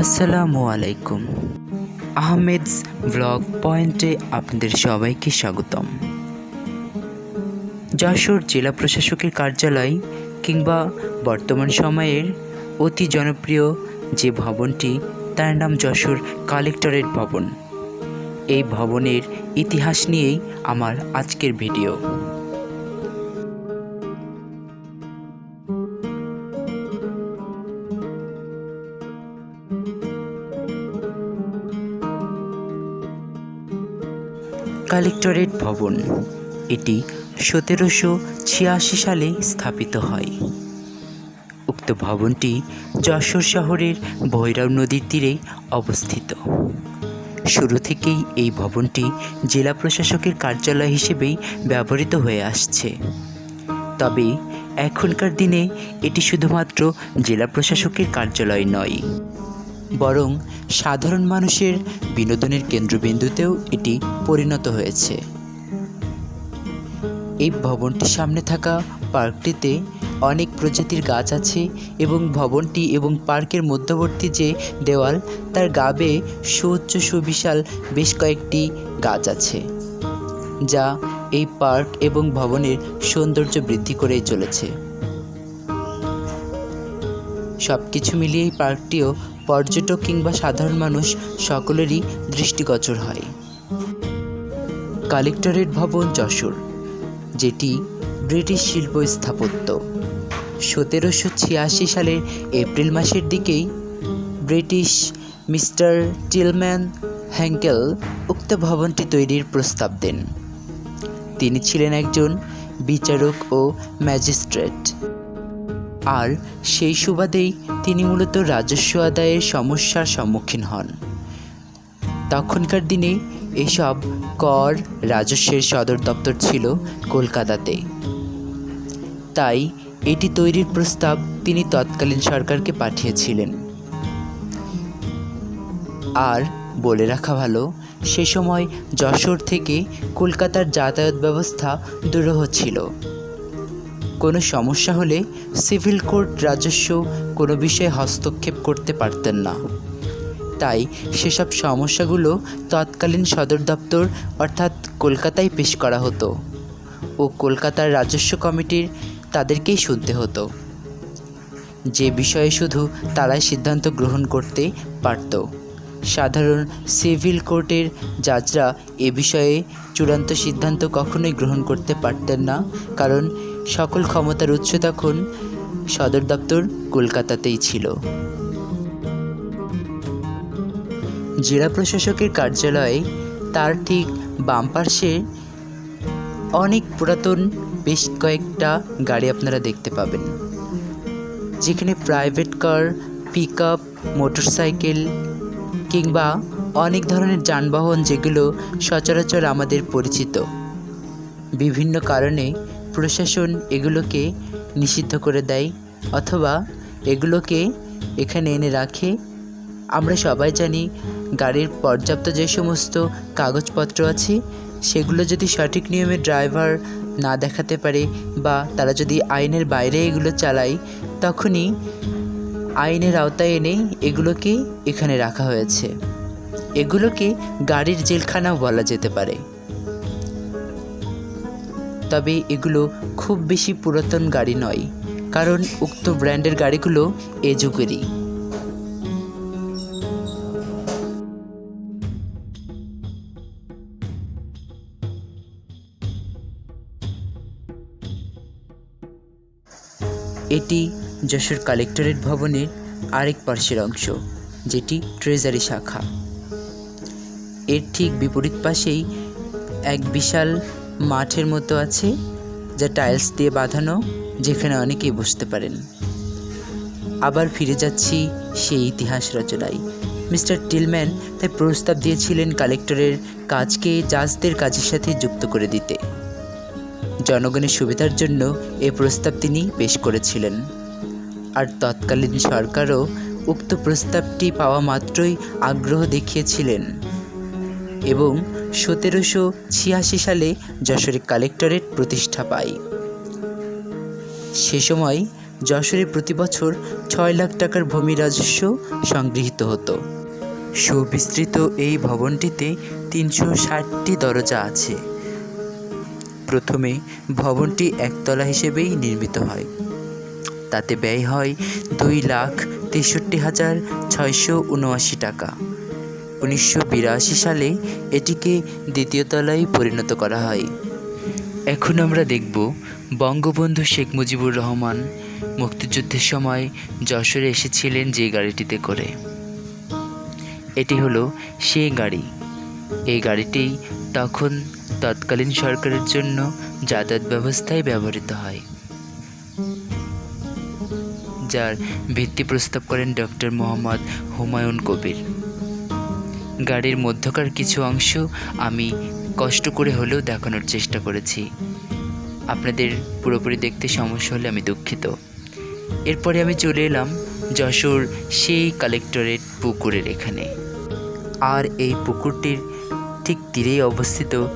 আসসালামু আলাইকুম। আহমেদস ব্লগ পয়েন্টে আপনাদের সবাইকে স্বাগতম। যশোর জেলা প্রশাসকের কার্যালয় কিংবা বর্তমান সময়ের অতি জনপ্রিয় যে ভবনটি, তার নাম যশোর কালেক্টরেট ভবন। এই ভবনের ইতিহাস নিয়েই আমার আজকের ভিডিও। কালেক্টরেট ভবন। এটি সতেরোশো ছিয়াশি সালে স্থাপিত হয়। উক্ত ভবনটি যশোর শহরের ভৈরব নদীর তীরে অবস্থিত। শুরু থেকেই এই ভবনটি জেলা প্রশাসকের কার্যালয় হিসেবেই ব্যবহৃত হয়ে আসছে। তবে এখনকার দিনে এটি শুধুমাত্র জেলা প্রশাসকের কার্যালয় নয়। বরং সাধারণ মানুষের বিনোদনের কেন্দ্রবিন্দুতেও এটি পরিণত হয়েছে। এই ভবনটির সামনে থাকা পার্কটিতে অনেক প্রজাতির গাছ আছে এবং ভবনটি এবং পার্কের মধ্যবর্তী যে দেওয়াল, তার গাবে সুউচ্চ সুবিশাল বেশ কয়েকটি গাছ আছে, যা এই পার্ক এবং ভবনের সৌন্দর্য বৃদ্ধি করেই চলেছে। সব কিছু মিলিয়ে এই পার্কটিও পর্যটক কিংবা সাধারণ মানুষ সকলেরই দৃষ্টিগোচর হয়। কালেক্টরেট ভবন যশোর, যেটি ব্রিটিশ শিল্প স্থাপত্য। সতেরোশো ছিয়াশি সালের এপ্রিল মাসের দিকেই ব্রিটিশ মিস্টার টিলম্যান হ্যাঙ্কেল উক্ত ভবনটি তৈরির প্রস্তাব দেন। তিনি ছিলেন একজন বিচারক ও ম্যাজিস্ট্রেট। আর সেই সুবাদেই তিনি মূলত রাজস্ব আদায়ের সমস্যার সম্মুখীন হন। তখনকার দিনে এসব কর রাজস্বের সদর দপ্তর ছিল কলকাতাতে। তাই এটি তৈরির প্রস্তাব তিনি তৎকালীন সরকারকে পাঠিয়েছিলেন। আর বলে রাখা ভালো, সে সময় যশোর থেকে কলকাতার যাতায়াত ব্যবস্থা দুরূহ ছিল। কোনো সমস্যা হলে সিভিল কোর্ট রাজস্ব কোনো বিষয়ে হস্তক্ষেপ করতে পারতেন না। তাই সেসব সমস্যাগুলো তৎকালীন সদর দপ্তর অর্থাৎ কলকাতায় পেশ করা হতো ও কলকাতার রাজস্ব কমিটির তাদেরকেই শুনতে হতো। যে বিষয়ে শুধু তারাই সিদ্ধান্ত গ্রহণ করতে পারত। সাধারণ সিভিল কোর্টের জাজরা এ বিষয়ে চূড়ান্ত সিদ্ধান্ত কখনোই গ্রহণ করতে পারতেন না, কারণ সকল ক্ষমতার উৎস তখন সদর দপ্তর কলকাতাতেই ছিল। জেলা প্রশাসকের কার্যালয়ে তার ঠিক বাম পার্শ্বে অনেক পুরাতন বেশ কয়েকটা গাড়ি আপনারা দেখতে পাবেন। যেখানে private car pickup motorcycle কিংবা অনেক ধরনের যানবাহন যেগুলো সচরাচর আমাদের পরিচিত। বিভিন্ন কারণে প্রশাসন এগুলোকে নিষিদ্ধ করে দেয় অথবা এগুলোকে এখানে এনে রাখে। আমরা সবাই জানি গাড়ির পর্যাপ্ত যে সমস্ত কাগজপত্র আছে, সেগুলো যদি সঠিক নিয়মে ড্রাইভার না দেখাতে পারে বা তারা যদি আইনের বাইরে এগুলো চালায়, তখনই আইনের আওতায় এনে এগুলোকে এখানে রাখা হয়েছে। এগুলোকে গাড়ির জেলখানাও বলা যেতে পারে। তবে এগুলো খুব বেশি পুরাতন গাড়ি নয়, কারণ উক্ত ব্র্যান্ডের গাড়িগুলো এ যুগেরই। এটি যশোর কালেক্টরেট ভবনের আরেক পার্শ্বের অংশ, যেটি ট্রেজারি শাখা। এর ঠিক বিপরীত পাশেই এক বিশাল মাঠের মতো আছে, যা টাইলস দিয়ে বাঁধানো, যেখানে অনেকেই বসতে পারেন। আবার ফিরে যাচ্ছি সেই ইতিহাস রচনায়। মিস্টার টিলম্যান তাই প্রস্তাব দিয়েছিলেন কালেক্টরের কাজকে জাজদের কাজের সাথে যুক্ত করে দিতে। জনগণের সুবিধার জন্য এ প্রস্তাব তিনি পেশ করেছিলেন। আর তৎকালীন সরকারও উক্ত প্রস্তাবটি পাওয়া মাত্রই আগ্রহ দেখিয়েছিলেন। এবং সতেরোশো ছিয়াশি সালে যশোরে কালেক্টরেট প্রতিষ্ঠা পায়। সে সময় যশোরে প্রতি বছর ছয় লাখ টাকার ভূমি রাজস্ব সংগৃহীত হতো। সুবিস্তৃত এই ভবনটিতে তিনশো ষাটটি দরজা আছে। প্রথমে ভবনটি একতলা হিসেবেই নির্মিত হয়। তাতে ব্যয় হয় দুই লাখ তেষট্টি হাজার ছয়শো উনআশি টাকা। উনিশশো বিরাশি সালে এটিকে দ্বিতীয় তলায় পরিণত করা হয়। এখন আমরা দেখব বঙ্গবন্ধু শেখ মুজিবুর রহমান মুক্তিযুদ্ধের সময় যশোরে এসেছিলেন যে গাড়িটিতে করে। এটি হলো সেই গাড়ি। এই গাড়িটি তখন তৎকালীন সরকারের জন্য যাতায়াত ব্যবস্থায় ব্যবহৃত হয়। যার ভিত্তি প্রস্তাব করেন ডক্টর মোহাম্মদ হুমায়ুন কবির। গাড়ির মধ্যকার কিছু অংশ আমি কষ্ট করে হলেও দেখানোর চেষ্টা করেছি। আপনাদের পুরোপুরি দেখতে সমস্যা হলে আমি দুঃখিত। এরপরে আমি চলে এলাম যশোর সেই কালেক্টরেট পুকুরের এখানে। আর এই পুকুরটির ঠিক তীরেই অবস্থিত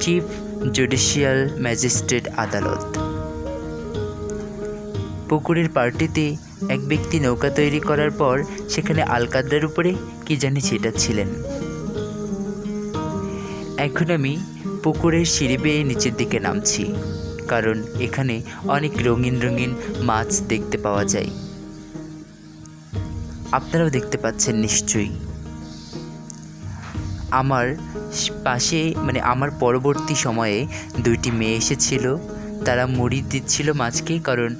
চিফ জুডিশিয়াল ম্যাজিস্ট্রেট আদালত। পুকুরের পার্টিতে এক ব্যক্তি নৌকা তৈরি করার পর সেখানে আলকাদ্রার উপরে কি জানি ছিটাচ্ছিলেন। এখন আমি পুকুরের সিঁড়ি বেয়ে নিচের দিকে নামছি, কারণ এখানে অনেক রঙিন রঙিন মাছ দেখতে পাওয়া যায়। আপনারাও দেখতে পাচ্ছেন নিশ্চয়ই। আমার পাশে মানে আমার পরবর্তী সময়ে দুইটি মেয়ে এসেছিল, তারা মুড়ি দিচ্ছিল মাছকে, কারণ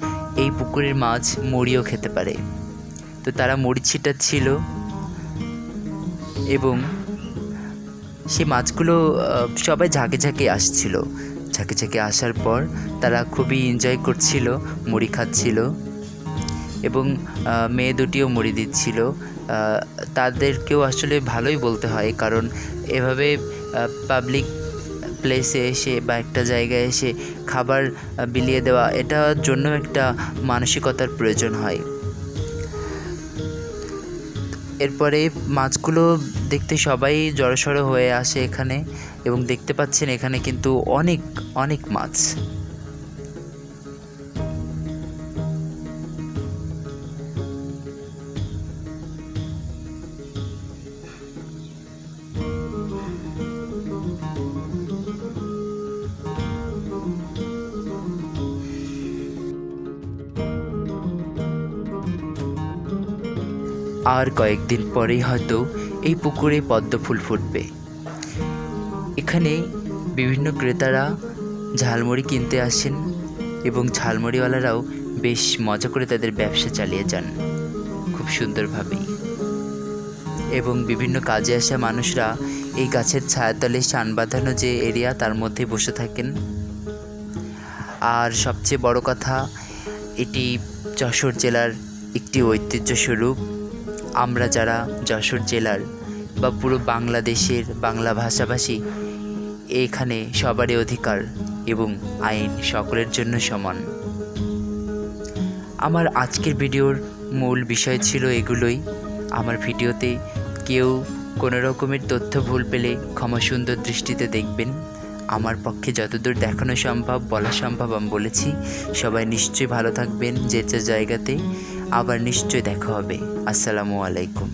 এই পুকুরের মাছ মুড়িও খেতে পারে। তো তারা মুড়ি ছিটাচ্ছিল এবং সে মাছগুলো সবাই ঝাঁকে ঝাঁকে আসছিল। ঝাঁকে ঝাঁকে আসার পর তারা খুবই এনজয় করছিল, মুড়ি খাচ্ছিল এবং মেয়ে দুটিও মুড়ি দিচ্ছিল। তাদেরকেও আসলে ভালোই বলতে হয় কারণ এভাবে পাবলিক প্লেসে এসে বা একটা জায়গায় এসে খাবার বিলিয়ে দেওয়া এটার জন্য একটা মানসিকতার প্রয়োজন হয়। এরপরে মাছগুলো দেখতে সবাই জড়সড় হয়ে আসে এখানে এবং দেখতে পাচ্ছেন এখানে কিন্তু অনেক অনেক মাছ। আর কয়েকদিন পরেই হয়তো এই পুকুরে পদ্ম ফুল ফুটবে। এখানে বিভিন্ন ক্রেতারা ঝালমুড়ি কিনতে আসেন এবং ঝালমুড়িওয়ালারাও বেশ মজা করে তাদের ব্যবসা চালিয়ে যান, খুব সুন্দরভাবেই। এবং বিভিন্ন কাজে আসা মানুষরা এই গাছের ছায়াতলে শান বাঁধানো যে এরিয়া, তার মধ্যে বসে থাকেন। আর সবচেয়ে বড় কথা, এটি যশোর জেলার একটি ঐতিহ্যস্বরূপ। আমরা যারা যশোর জেলার বা পুরো বাংলাদেশের বাংলা ভাষাভাষী, এখানে সবারই অধিকার এবং আইন সকলের জন্য সমান। আমার আজকের ভিডিওর মূল বিষয় ছিল এগুলোই। আমার ভিডিওতে কেউ কোনো রকমের তথ্য ভুল পেলে ক্ষমা সুন্দর দৃষ্টিতে দেখবেন। আমার পক্ষে যতদূর দেখানো সম্ভব, বলা সম্ভব আমি বলেছি। সবাই নিশ্চয়ই ভালো থাকবেন যে যে জায়গাতে। আবার নিশ্চয়ই দেখা হবে। আসসালামু আলাইকুম।